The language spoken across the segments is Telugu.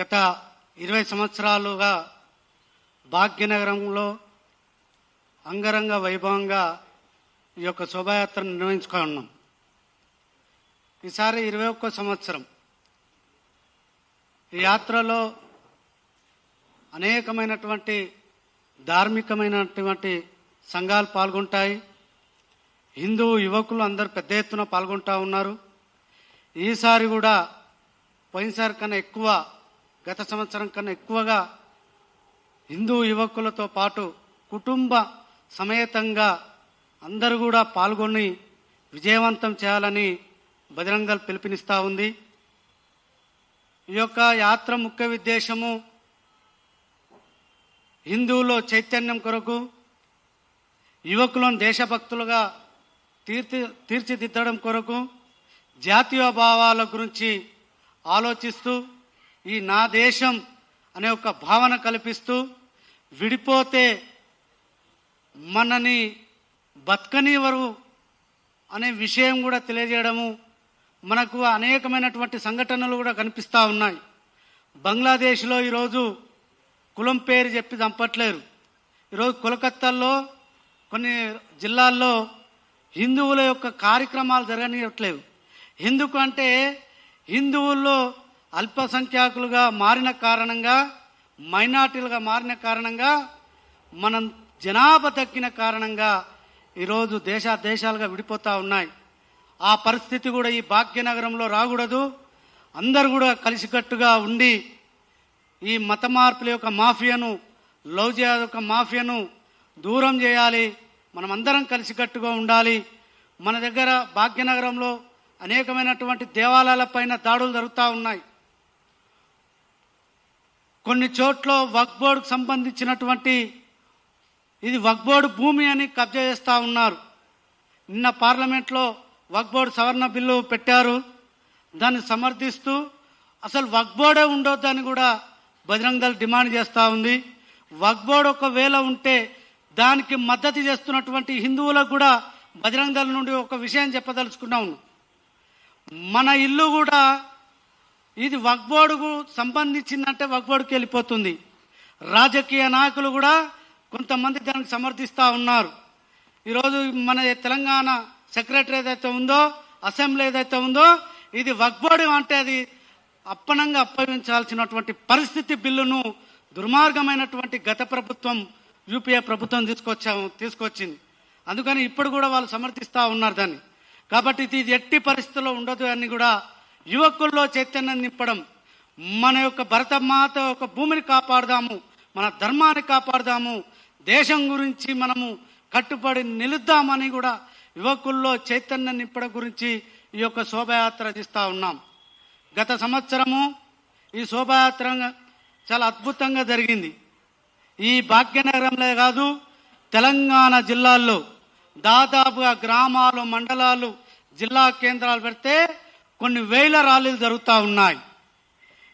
గత ఇరవై సంవత్సరాలుగా భాగ్యనగరంలో అంగరంగ వైభవంగా ఈ యొక్క శోభాయాత్రను నిర్వహించుకొని ఉన్నాం. ఈసారి ఇరవై ఒక్క సంవత్సరం. ఈ యాత్రలో అనేకమైనటువంటి ధార్మికమైనటువంటి సంఘాలు పాల్గొంటాయి. హిందూ యువకులు అందరు పెద్ద ఎత్తున పాల్గొంటా ఉన్నారు. ఈసారి కూడా పోయినసారి కన్నా ఎక్కువ గత సంవత్సరం కన్నా ఎక్కువగా హిందూ యువకులతో పాటు కుటుంబ సమేతంగా అందరూ కూడా పాల్గొని విజయవంతం చేయాలని బజరంగల్ పిలుపునిస్తూ ఉంది. ఈ యొక్క యాత్ర ముఖ్య ఉద్దేశము హిందువులో చైతన్యం కొరకు యువకులను దేశభక్తులుగా తీర్చి తీర్చిదిద్దడం కొరకు జాతీయ భావాల గురించి ఆలోచిస్తూ ఈ నా దేశం అనే ఒక భావన కల్పిస్తూ విడిపోతే మనని బతకనివ్వరు అనే విషయం కూడా తెలియజేయడము మనకు అనేకమైనటువంటి సంఘటనలు కూడా కనిపిస్తూ ఉన్నాయి. బంగ్లాదేశ్లో ఈరోజు కులం పేరు చెప్పి చంపట్లేరు. ఈరోజు కోలకత్తాలో కొన్ని జిల్లాల్లో హిందువుల యొక్క కార్యక్రమాలు జరగనివ్వట్లేవు ఎందుకంటే హిందువుల్లో అల్పసంఖ్యాకులుగా మారిన కారణంగా మైనార్టీలుగా మారిన కారణంగా మనం జనాభా తగ్గిన కారణంగా ఈరోజు దేశ దేశాలుగా విడిపోతూ ఉన్నాయి. ఆ పరిస్థితి కూడా ఈ భాగ్యనగరంలో రాకూడదు. అందరు కూడా కలిసికట్టుగా ఉండి ఈ మత మార్పుల యొక్క మాఫియాను లవ్ యొక్క మాఫియాను దూరం చేయాలి. మనం అందరం కలిసికట్టుగా ఉండాలి. మన దగ్గర భాగ్యనగరంలో అనేకమైనటువంటి దేవాలయాలపైన దాడులు జరుగుతూ ఉన్నాయి. కొన్ని చోట్ల వక్ బోర్డుకు సంబంధించినటువంటి ఇది వక్ బోర్డు భూమి అని కబ్జా చేస్తూ ఉన్నారు. నిన్న పార్లమెంట్లో వక్ బోర్డు సవరణ బిల్లు పెట్టారు. దాన్ని సమర్థిస్తూ అసలు వక్ బోర్డే ఉండొద్దని కూడా బజరంగ దళ డిమాండ్ చేస్తూ ఉంది. వక్ బోర్డు ఒకవేళ ఉంటే దానికి మద్దతు చేస్తున్నటువంటి హిందువులకు కూడా బజరంగ దళ నుండి ఒక విషయం చెప్పదలుచుకున్నాము మన ఇల్లు కూడా ఇది వక్బోర్డుకు సంబంధించిందంటే వగ్బోడుకి వెళ్ళిపోతుంది. రాజకీయ నాయకులు కూడా కొంతమంది దానికి సమర్థిస్తూ ఉన్నారు. ఈరోజు మన తెలంగాణ సెక్రటరీ ఏదైతే ఉందో అసెంబ్లీ ఏదైతే ఉందో ఇది వక్బోర్డు అంటే అది అప్పనంగా అప్పగించాల్సినటువంటి పరిస్థితి బిల్లును దుర్మార్గమైనటువంటి గత ప్రభుత్వం యూపీఏ ప్రభుత్వం తీసుకొచ్చా తీసుకొచ్చింది. అందుకని ఇప్పుడు కూడా వాళ్ళు సమర్థిస్తూ ఉన్నారు దాన్ని. కాబట్టి ఇది ఎట్టి పరిస్థితుల్లో ఉండదు అని కూడా యువకుల్లో చైతన్యం నింపడం మన యొక్క భరతమాత యొక్క భూమిని కాపాడదాము మన ధర్మాన్ని కాపాడదాము దేశం గురించి మనము కట్టుబడి నిలుద్దామని కూడా యువకుల్లో చైతన్యం నింపడం గురించి ఈ యొక్క శోభయాత్ర తీస్తూ ఉన్నాం. గత సంవత్సరము ఈ శోభాయాత్ర చాలా అద్భుతంగా జరిగింది. ఈ భాగ్యనగరంలో కాదు తెలంగాణ జిల్లాల్లో దాదాపుగా గ్రామాలు మండలాలు జిల్లా కేంద్రాలు పెడితే కొన్ని వేల ర్యాలీలు జరుగుతూ ఉన్నాయి.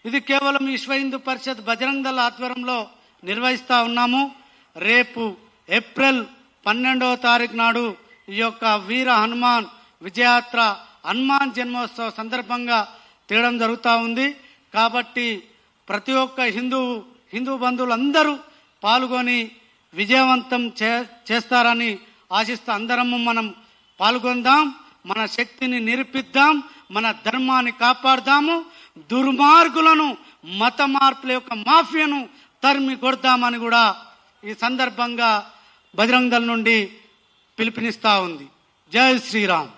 ఇది కేవలం విశ్వ హిందూ పరిషత్ బజరంగ దళ ఆధ్వర్యంలో నిర్వహిస్తూ ఉన్నాము. రేపు ఏప్రిల్ పన్నెండవ తారీఖు నాడు ఈ యొక్క వీర హనుమాన్ విజయాత్ర హనుమాన్ జన్మోత్సవ సందర్భంగా తీయడం జరుగుతూ ఉంది. కాబట్టి ప్రతి ఒక్క హిందూ హిందూ బంధువులందరూ పాల్గొని విజయవంతం చే చేస్తారని ఆశిస్తూ అందరము మనం పాల్గొందాం. మన శక్తిని నిరూపిద్దాం. మన ధర్మాన్ని కాపాడదాము దుర్మార్గులను మత మార్పుల యొక్క మాఫియాను తరిమి కొడదామని కూడా ఈ సందర్భంగా బజరంగల్ నుండి పిలుపునిస్తా ఉంది. జై శ్రీరామ్.